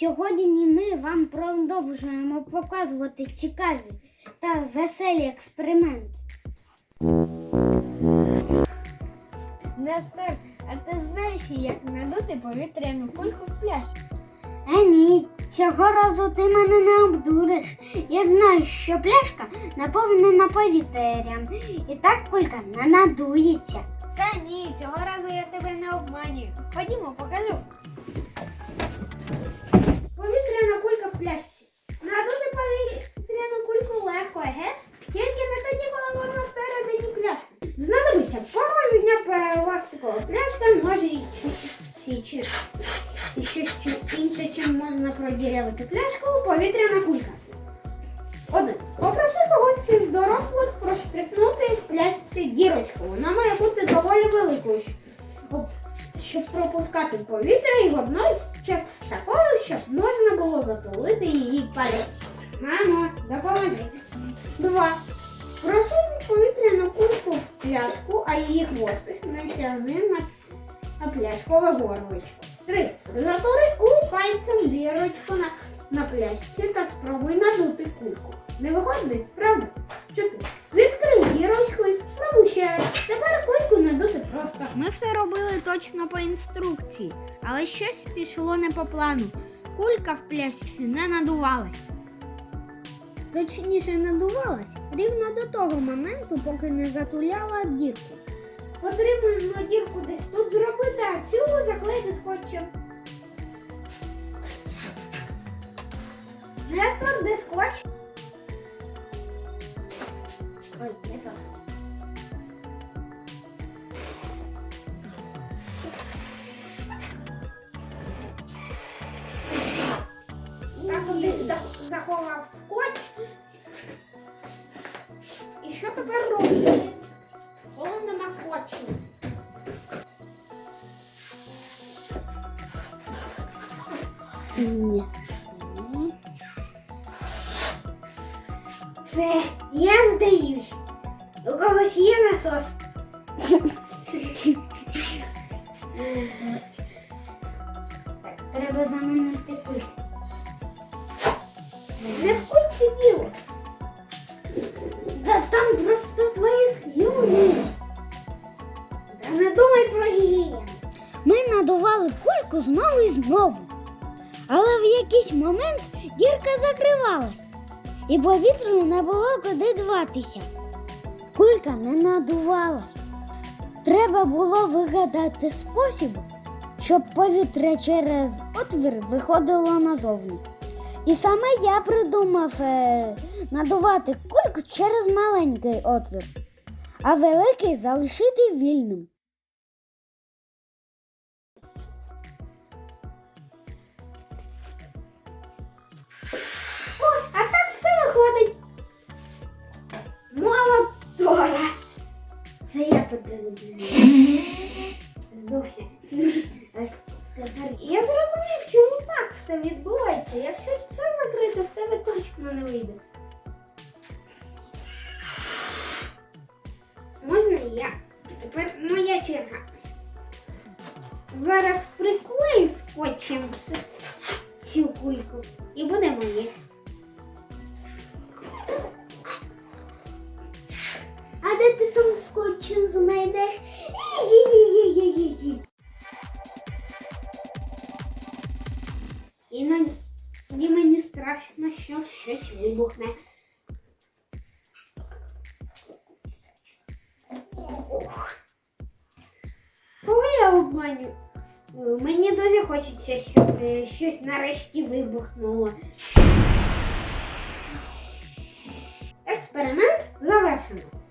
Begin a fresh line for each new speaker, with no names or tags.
Сьогодні ми вам продовжуємо показувати цікаві та веселі експерименти.
Нестор, а ти знаєш, як надути повітряну кульку в пляшку?
Е, ні, цього разу ти мене не обдуриш. Я знаю, що пляшка наповнена повітрям, і так кулька не надується.
Та ні, цього разу я тебе не обманюю. Ходімо, покажу. Повітряна кулька в пляшці. Надути повітряну кульку легко, геш? Тільки не тоді, коли вона всередині пляшки. Знадобиться порожня пластикова пляшка, ножі чи, і щось інше, чим можна продірявити пляшку, повітряна кулька. Один. Попроси когось із дорослих проштрикнути в пляшці дірочку. Вона має бути доволі великою, щоб пропускати повітря і водночас такою, щоб можна було затулити її палець. Мамо, допоможи. Два. Просунь повітряну кульку в пляшку, а її хвостик натягни на, на пляшкове горличко. Три. Затори у пальцем дірочку на, на пляшці та спробуй надути кульку. Не виходить, правда? Чотири. Відкрий дірочку і спробуй ще раз. Тепер кульку надути просто. Ми все робили точно по інструкції, але щось пішло не по плану. Кулька в пляшці не надувалась. Точніше надувалась рівно до того моменту, поки не затуляла дірку. Потрібно дірку десь тут зробити, а цю заклеїти скотчем. Нестор, де скотч? Ой, не так. Кудись за- заховав скотч. Робити? Коли нема скотчу? Все, я здаюсь. У когось є насос?
Так, треба замінити кульку.
Не в кульці діло.
Та там кульку знову і знову. Але в якийсь момент дірка закривалась, і повітрю не було куди діватися. Кулька не надувалась. Треба було вигадати спосіб, щоб повітря через отвір виходило назовні. І саме я придумав е, надувати кульку через маленький отвір, а великий залишити вільним. Я.
Здохся. Тепер я зрозумів, чому так все відбувається. Якщо це закрито, в тебе точно не вийде. Можна я? Тепер моя черга. Зараз приклею скотчем цю кульку і буде моє. А ти сам скотч знайдеш? Іноді мені страшно, що щось вибухне. Кого я обманю? Мені дуже хочеться, щоб е, щось нарешті вибухнуло. Експеримент завершено.